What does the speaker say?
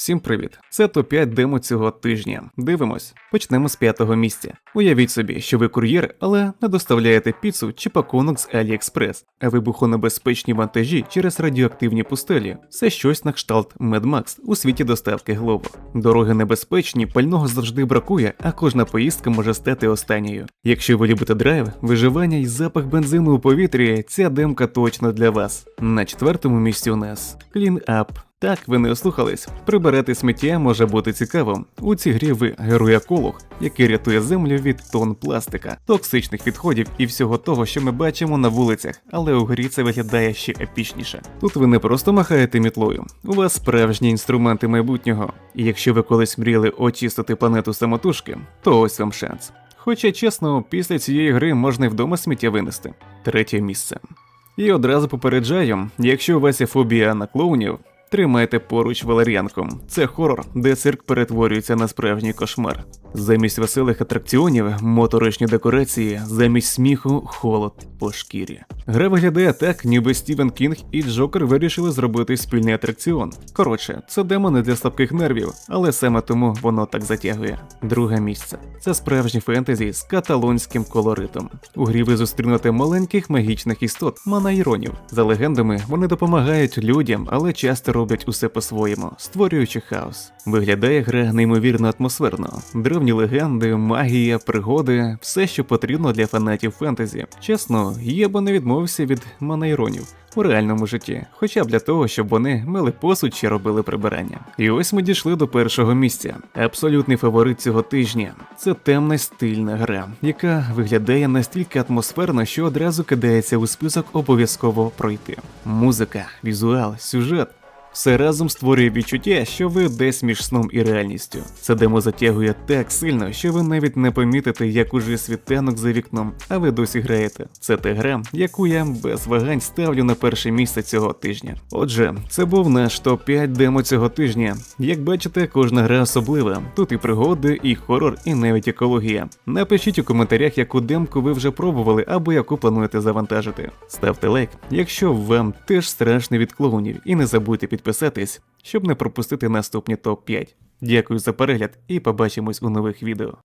Всім привіт! Це топ-5 демо цього тижня. Дивимось. Почнемо з п'ятого місця. Уявіть собі, що ви кур'єр, але не доставляєте піцу чи пакунок з AliExpress, а вибухонебезпечні вантажі через радіоактивні пустелі. Це щось на кшталт Mad Max у світі доставки Глово. Дороги небезпечні, пального завжди бракує, а кожна поїздка може стати останньою. Якщо ви любите драйв, виживання і запах бензину у повітрі, ця демка точно для вас. На четвертому місці у нас Clean Up. Так, ви не ослухались. Прибирати сміття може бути цікаво. У цій грі ви герой еколог, який рятує землю від тонн пластика, токсичних відходів і всього того, що ми бачимо на вулицях, але у грі це виглядає ще епічніше. Тут ви не просто махаєте мітлою, у вас справжні інструменти майбутнього. І якщо ви колись мріяли очистити планету самотужки, то ось вам шанс. Хоча чесно, після цієї гри можна й вдома сміття винести. Третє місце. І одразу попереджаю, якщо у вас є фобія на клоунів, тримайте поруч валер'янку. Це хорор, де цирк перетворюється на справжній кошмар. Замість веселих атракціонів, моторошні декорації, замість сміху, холод по шкірі. Гра виглядає так, ніби Стівен Кінг і Джокер вирішили зробити спільний атракціон. Коротше, це демо не для слабких нервів, але саме тому воно так затягує. Друге місце це справжнє фентезі з каталонським колоритом. У грі ви зустрінете маленьких магічних істот, манайронів. За легендами, вони допомагають людям, але часто роблять усе по-своєму, створюючи хаос. Виглядає гра неймовірно атмосферно. Древні легенди, магія, пригоди, все, що потрібно для фанатів фентезі. Чесно, я би не відмовився від манайронів у реальному житті, хоча б для того, щоб вони мили посуд чи робили прибирання. І ось ми дійшли до першого місця. Абсолютний фаворит цього тижня це темна стильна гра, яка виглядає настільки атмосферно, що одразу кидається у список обов'язково пройти. Музика, візуал, сюжет. Все разом створює відчуття, що ви десь між сном і реальністю. Це демо затягує так сильно, що ви навіть не помітите, як уже світанок за вікном, а ви досі граєте. Це та гра, яку я без вагань ставлю на перше місце цього тижня. Отже, це був наш топ-5 демо цього тижня. Як бачите, кожна гра особлива. Тут і пригоди, і хорор, і навіть екологія. Напишіть у коментарях, яку демку ви вже пробували або яку плануєте завантажити. Ставте лайк, якщо вам теж страшно від клоунів, і не забудьте підписатись, щоб не пропустити наступні топ-5. Дякую за перегляд і побачимось у нових відео.